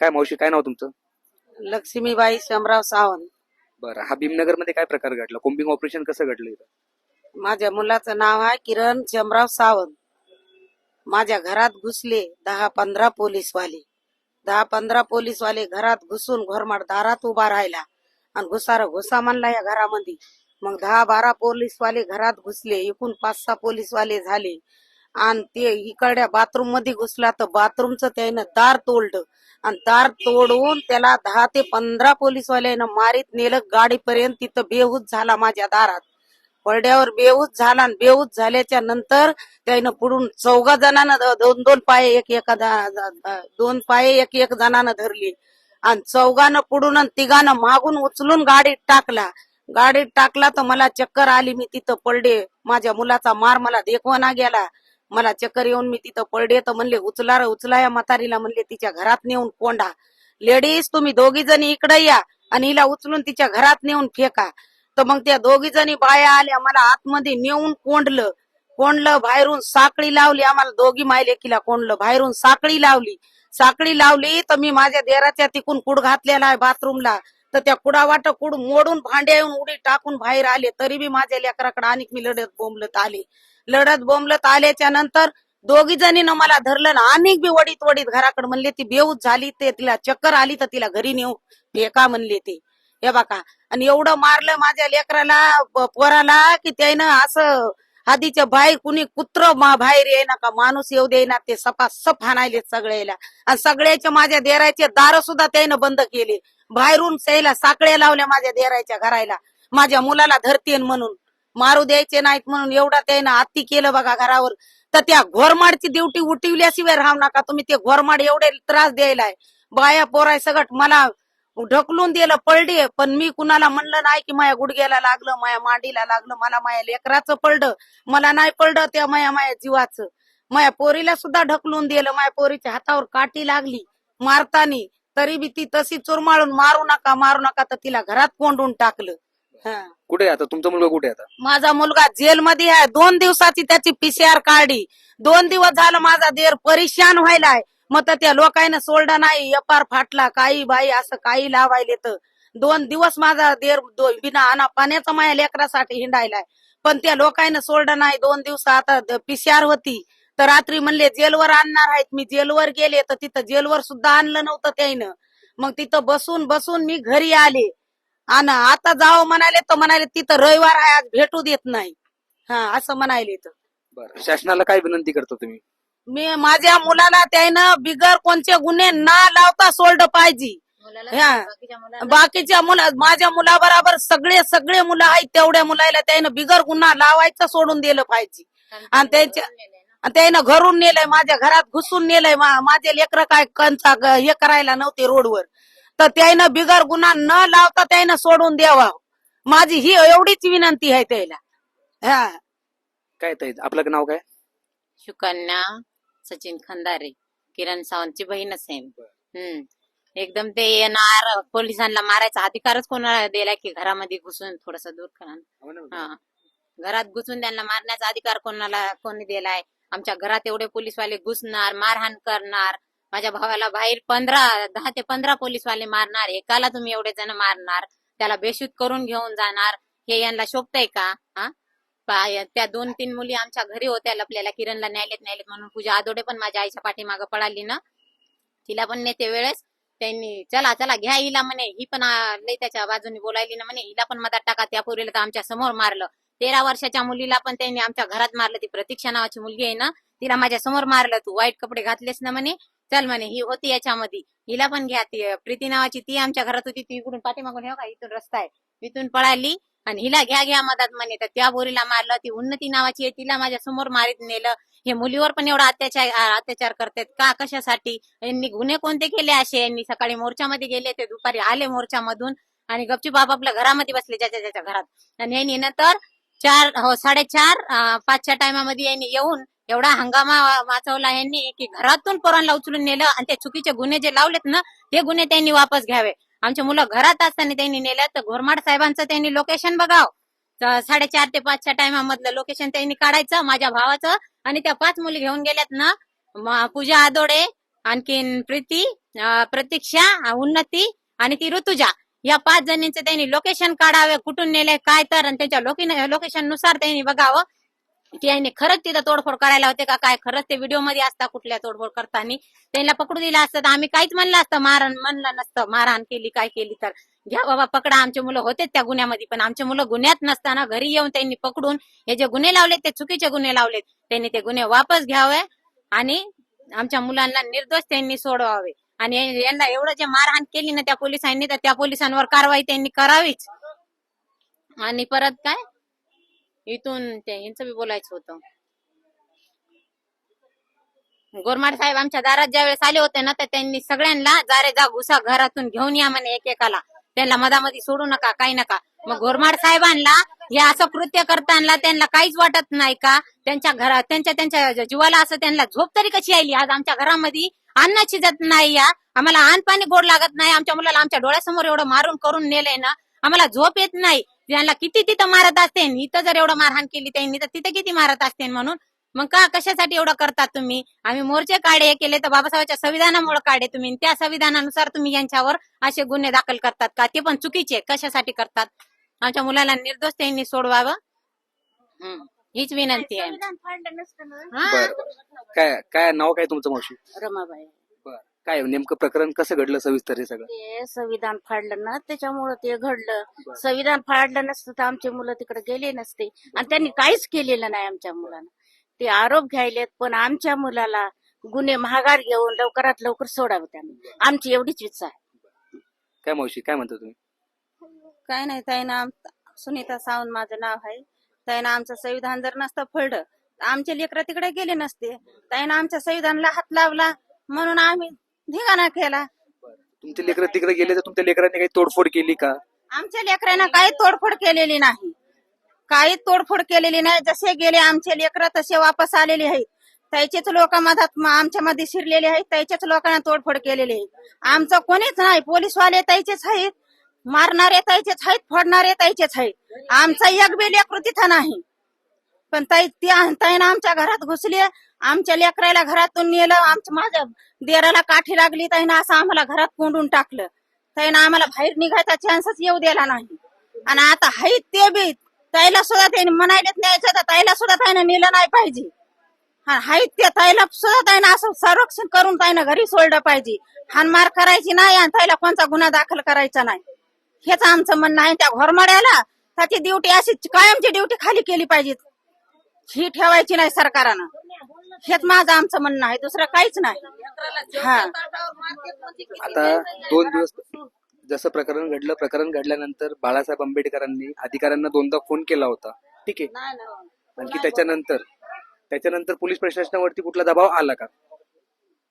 काय मावशी काय नाव तुमचं? लक्ष्मीबाई शमराव सावंत. बरं हा भीमनगरमध्ये काय प्रकार घडला? कोम्बिंग ऑपरेशन कसं घडलं इथं? माझ्या मुलाचं नाव आहे किरण शमराव सावंत. माझ्या घरात घुसले दहा पंधरा पोलीसवाले. दहा पंधरा पोलीसवाले घरात घुसून घोरमाड दारात उभा राहिला आणि घुसार घुसा म्हणला या घरामध्ये. मग दहा बारा पोलीसवाले घरात घुसले एकूण पाच सहा पोलीसवाले झाले. आणि ते इकडल्या बाथरूममध्ये घुसला तर बाथरूमचं त्यानं दार तोडलं. आणि दार तोडून त्याला दहा ते पंधरा पोलीसवाल्यानं मारीत नेलं. गाडीपर्यंत तिथं बेहूत झाला माझ्या दारात. पडद्यावर बेहूत झाला आणि बेहूत झाल्याच्यानंतर त्यानं पुढून चौघा जणांना दोन दोन पाय एक एका दोन पाय एक एक जणांना धरली. आणि चौघानं पुढून आणि तिघानं मागून उचलून गाडीत टाकला. गाडीत टाकला तर मला चक्कर आली. मी तिथं पडले. माझ्या मुलाचा मार मला देखवना गेला. मला चक्कर येऊन मी तिथं पडले तर म्हणले उचला र उचला या म्हातारीला म्हणले तिच्या घरात नेऊन कोंडा. लेडीज तुम्ही दोघी जणी इकडे या आणि हिला उचलून तिच्या घरात नेऊन फेका. तर मग त्या दोघी जणी बाया आल्या मला आतमध्ये नेऊन कोंडलं. कोंडलं बाहेरून साखळी लावली आम्हाला दोघी मायलेकीला कोंडलं. बाहेरून साखळी लावली. साखळी लावली तर मी माझ्या देराच्या तिकून कुड घातलेला आहे बाथरूमला. तर त्या कुडावाट कुड मोडून भांड्या येऊन उडी टाकून बाहेर आले तरी बी माझ्या लेकराकडे आणि मी लढत बोंबलत आले. लढत बोंबलत आल्याच्यानंतर दोघी जणीनं मला धरलं ना अनेक बी वडीत वडीत घराकडे म्हणले ती बेऊत झाली ते तिला चक्कर आली तर तिला घरी नेऊ. फेका म्हणले ते. हे बाका आणि एवढं मारलं माझ्या लेकराला पोराला की त्यानं असं आधीच्या बाई कुणी कुत्र बाहेर येईना का माणूस येऊ देईना ते सपा सप हाणायले सगळ्याला. आणि सगळ्याचे माझ्या देरायचे दार सुद्धा त्यानं बंद केले. बाहेरून सैला साकळ्या लावल्या माझ्या देरायच्या घरायला. माझ्या मुलाला धरतीन म्हणून. मारू द्यायचे नाहीत म्हणून एवढा त्यानं हत्ती केलं बघा घरावर. तर त्या घोरमाडची ड्युटी उठवल्याशिवाय राहू नका. तुम्ही ते घोरमाड एवढे त्रास द्यायलाय. बाया पोराय सगट मला ढकलून दिलं पडले पण मी कुणाला म्हणलं नाही की माझ्या गुडघ्याला लागलं माझ्या मांडीला लागलं. मला माझ्या लेकराचं पडलं मला नाही पडलं त्या माया माया जीवाचं. माझ्या पोरीला सुद्धा ढकलून दिलं. माझ्या पोरीच्या हातावर काठी लागली मारतानी. तरी बी ती तशी चुरमाळून मारू नका मारू नका. तर तिला घरात कोंडून टाकलं. हा. कुठे आहे आता? तुमचा मुलगा कुठे आहे आता? माझा मुलगा जेलमध्ये आहे. दोन दिवसाची त्याची पीसीआर काढली. दोन दिवस झालं माझा देर परेशान व्हायलाय मग तर त्या लोकांना सोडलं नाही. एपार फाटला. काही बाई असं काही लावायले तर दोन दिवस माझा देर दो- बिना आणा पाण्याचा माझ्या लेकरासाठी हिंडायलाय पण त्या लोकांना सोडलं नाही. दोन दिवस आता पीसीआर होती. तर रात्री म्हणले जेलवर आणणार आहेत. मी जेलवर गेले. तर तिथं जेलवर सुद्धा आणलं नव्हतं त्यानं मग तिथं बसून बसून मी घरी आले. आणि आता जावं म्हणाले तर म्हणाले तिथं रविवार आहे आज भेटू देत नाही. हा असं म्हणाले तर बरं शासनाला काय विनंती करता तुम्ही? मी माझ्या मुलाला त्यानं बिगर कोणते गुन्हे ना लावता सोडलं पाहिजे. हा. बाकीच्या मुला माझ्या मुलाबरोबर सगळे सगळे मुलं आहेत तेवढ्या मुलाला त्यानं बिगर गुन्हा लावायचं सोडून दिलं पाहिजे. आणि त्यांच्या आणि त्यानं घरून नेलंय माझ्या घरात घुसून नेलंय मा- माझे लेकर काय कंचा ग- हे करायला नव्हते रोडवर. तर त्यानं बिगर गुन्हा न लावता त्यानं सोडून द्यावा. माझी ही एवढीच विनंती आहे त्याला हा. काय ताई आपलं नाव काय? सुकन्या सचिन खंदारे किरण सावंतची बहीणच आहे हम्म. एकदम ते येणार पोलिसांना मारायचा अधिकारच कोणाला दिला की घरामध्ये घुसून थोडस दूर करा हा. घरात घुसून त्यांना मारण्याचा अधिकार कोणाला कोणी दिलाय? आमच्या घरात एवढे पोलीसवाले घुसणार मारहाण करणार. माझ्या भावाला बाहेर पंधरा दहा ते पंधरा पोलीसवाले मारणार एकाला तुम्ही एवढे जण मारणार त्याला बेशूत करून घेऊन जाणार हे यांना शोभतंय का? हा? त्या दोन तीन मुली आमच्या घरी होत्या लपल्याला किरणला न्यायलेत न्यायलेत म्हणून पूजा आदोडे पण माझ्या आईच्या पाठीमागं पळाली ना. तिला पण नेते वेळेस त्यांनी चला चला घ्या हिला म्हणे ही पण लई त्याच्या बाजूने बोलायली ना म्हणे हिला पण मदत टाका त्या पोरीला तर आमच्यासमोर मारलं. तेरा वर्षाच्या मुलीला पण त्यांनी आमच्या घरात मारलं ती प्रतीक्षा नावाची मुलगी आहे ना तिला माझ्यासमोर मारलं तू वाईट कपडे घातलेस ना म्हणे चल म्हणे ही होती याच्यामध्ये. हिला पण घ्या ती प्रीती नावाची ती आमच्या घरात होती ती इकडून पाठीमागून हे का इथून रस्ता आहे. इथून पळाली आणि हिला घ्या घ्या मदत म्हणे. तर त्या बोरीला मारलं ती उन्नती नावाची आहे तिला माझ्यासमोर मारीत नेलं. हे मुलीवर पण एवढा अत्याचार अत्याचार करतात का? कशासाठी? यांनी गुन्हे कोणते केले असे? यांनी सकाळी मोर्चामध्ये गेले ते दुपारी आले मोर्चामधून आणि गपचूप आपापल्या घरामध्ये बसले ज्याच्या ज्याच्या घरात. आणि यांनी नंतर चार हो साडेचार पाचच्या टायमामध्ये यांनी येऊन एवढा हंगामा वाचवला यांनी की घरातून पोरांना उचलून नेलं आणि ते चुकीचे गुन्हे जे लावलेत ना ते गुन्हे त्यांनी वापस घ्यावे. आमचे मुलं घरात असताना त्यांनी नेल्या तर घोरमाड साहेबांचं त्यांनी लोकेशन बघाव. साडेचार ते पाचच्या टायमामधलं लोकेशन त्यांनी काढायचं माझ्या भावाचं आणि त्या पाच मुली घेऊन गेल्यात ना पूजा आदोडे आणखीन प्रीती प्रतीक्षा उन्नती आणि ती ऋतुजा. या पाच जणींचे त्यांनी लोकेशन काढावे. कुठून नेले काय तर आणि त्यांच्या लोकेशननुसार त्यांनी बघावं. की यांनी खरंच तिथं तोडफोड करायला होते का काय? खरंच ते व्हिडिओमध्ये असता कुठल्या तोडफोड करताना. त्यांना पकडू दिलं असतं तर आम्ही काहीच म्हणलं असतं. मारण म्हणलं नसतं. मारहाण केली काय केली तर. घ्या बाबा पकडा. आमचे मुलं होते त्या गुन्ह्यामध्ये पण आमचे मुलं गुन्ह्यात नसताना घरी येऊन त्यांनी पकडून हे जे गुन्हे लावलेत ते चुकीचे गुन्हे लावलेत. त्यांनी ते गुन्हे वापस घ्यावे आणि आमच्या मुलांना निर्दोष त्यांनी सोडवावे. आणि यांना एवढं जे मारहाण केली ना त्या पोलिसांनी तर त्या पोलिसांवर कारवाई त्यांनी करावीच. आणि परत काय? इथून ते यांचं बी बोलायचं होतं. गोरमाड साहेब आमच्या दारात ज्या वेळेस आले होते ना तर त्यांनी सगळ्यांना जारे जा घुसा घरातून घेऊन या म्हणे एकेकाला. त्यांना मधामध्ये सोडू नका काही नका. मग गोरमाड साहेबांना हे असं कृत्य करताना त्यांना काहीच वाटत नाही का? त्यांच्या घरात त्यांच्या त्यांच्या जीवाला असं त्यांना झोप तरी कशी आली आज आमच्या घरामध्ये अन्न शिजत नाही या. आम्हाला अन्न पाणी गोड लागत नाही. आमच्या मुलाला आमच्या डोळ्यासमोर एवढं मारून करून नेलंय ना. आम्हाला झोप येत नाही. त्यांना किती तिथं मारत असते इथं जर एवढं मारहाण केली त्यांनी तर तिथे किती मारत असते म्हणून? मग का कशासाठी एवढं करतात तुम्ही? आम्ही मोर्चे काढे केले तर बाबासाहेबांच्या संविधानामुळे काढे तुम्ही त्या संविधानानुसार तुम्ही यांच्यावर असे गुन्हे दाखल करतात का? ते पण चुकीचे कशासाठी करतात? आमच्या मुलाला निर्दोष त्यांनी सोडवावं. हीच विनंती आहे. हा. काय काय नाव काय तुमचं मावशी? रमाबाई. काय नेमकं प्रकरण कसं घडलं सविस्तर हे सगळं? ते संविधान फाडलं ना त्याच्यामुळं ते घडलं. संविधान फाडलं नसतं तर आमचे मुलं तिकडे गेले नसते. आणि त्यांनी काहीच केलेलं नाही आमच्या मुलांना. ते आरोप घ्यायलेत पण आमच्या मुलाला गुन्हे महागार घेऊन लवकरात लवकर सोडावं त्यांनी. आमची एवढीच इच्छा आहे. काय मावशी काय म्हणता तुम्ही? काय नाही ताईना सुनीता सावंत माझं नाव आहे. ताईनं आमचं संविधान जर नसतं फळलं तर आमचे लेकरं तिकडे गेले नसते. ताईनं आमच्या संविधानाला हात लावला म्हणून आम्ही धिगाणा केला तुमचे लेकरं तिकडे गेले तर तुमच्या लेकरांनी काही तोडफोड केली का? आमच्या लेकरांना काही तोडफोड केलेली नाही. काही तोडफोड केलेली नाही. जसे गेले आमचे लेकर तसे वापस आलेले आहेत. त्याचेच लोक मधात आमच्या मध्ये शिरलेले आहेत. त्याच्याच लोकांना तोडफोड केलेली आहे. आमचं कोणीच नाही. पोलीसवाले त्याचेच आहेत. मारणारे त्याचेच आहेत. फोडणारे त्याचेच आहेत. आमचा एक बी लेकरू तिथं नाही. पण ताई आमच्या घरात घुसली आमच्या लेकराला घरातून नेलं आमच्या माझ्या देराला काठी लागली ताईनं असं आम्हाला घरात कोंडून टाकलं. ताईनं आम्हाला बाहेर निघायचा चान्सच येऊ दिला नाही. आणि आता हाय ते बी ताईला सुद्धा त्याने म्हणायलेत न्यायचं तर ताईला सुद्धा त्यानं नेलं नाही पाहिजे. हाय ते ताईला सुद्धा त्यानं असं संरक्षण करून ताईनं घरी सोडलं पाहिजे. हानमार करायची नाही आणि ताईला कोणता गुन्हा दाखल करायचा नाही. हेच आमचं म्हणणं आहे. त्या घोरमाड्याला त्याची ड्युटी अशी कायमची ड्युटी खाली केली पाहिजे. ही ठेवायची नाही सरकारनं. हेच माझं आमचं म्हणणं आहे. दुसरं काहीच नाही. हा. आता दोन दिवस जसं प्रकरण घडलं प्रकरण घडल्यानंतर बाळासाहेब आंबेडकरांनी अधिकाऱ्यांना दोनदा फोन केला होता. ठीक आहे? आणखी त्याच्यानंतर त्याच्यानंतर पोलीस प्रशासनावरती कुठला दबाव आला का?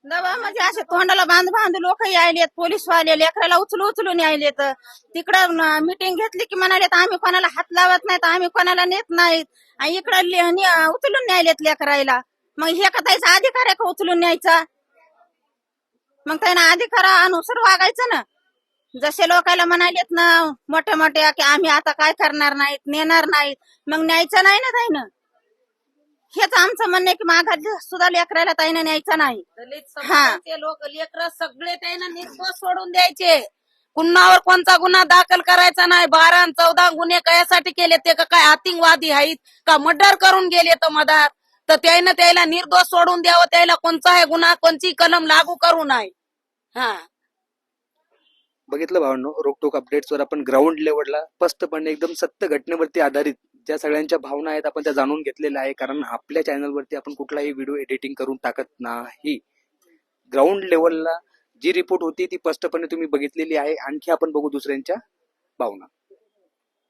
दबा म्हणजे असे तोंडाला बांध बांध लोक यायलेत पोलीस वाले लेकराला उचलू उचलून यायलेत. तिकडं मिटिंग घेतली की म्हणालेत आम्ही कोणाला हात लावत नाहीत आम्ही कोणाला नेत नाहीत. आणि इकडं उचलून न्यायलेत लेकरायला. मग हे का त्याचा अधिकार आहे का उचलून न्यायचा? मग त्यांना अधिकारानुसार वागायचं ना? जसे लोकांना म्हणालेत ना मोठ्या मोठ्या की आम्ही आता काय करणार नाहीत नेणार नाहीत मग न्यायचं नाही ना ताईनं हेच आमचं म्हणणं आहे की माघार सुद्धा लेकरायला ताईनं न्यायचं नाही. हा. लोक लेकर सगळे त्यांना निर्दोष सोडून द्यायचे. कुणावर कोणता गुन्हा दाखल करायचा नाही. बारा चौदा गुन्हे कशासाठी केले? ते का काय आतिंकवादी आहेत का मर्डर करून गेले तर मधात तर त्यानं त्याला निर्दोष सोडून द्यावं त्याला कोणताही गुन्हा कोणची कलम लागू करू नये. हा. बघितलं भावांनो रोकटोक अपडेट्सवर आपण ग्राउंड लेवलला स्पष्टपणे एकदम सत्य घटनेवरती आधारित ज्या सगळ्यांच्या भावना आहेत आपण त्या जाणून घेतलेल्या आहे कारण आपल्या चॅनलवरती आपण कुठलाही व्हिडिओ एडिटिंग करून टाकत नाही. ग्राउंड लेवलला जी रिपोर्ट होती ती स्पष्टपणे तुम्ही बघितलेली आहे. आणखी आपण बघू दुसऱ्यांच्या भावना.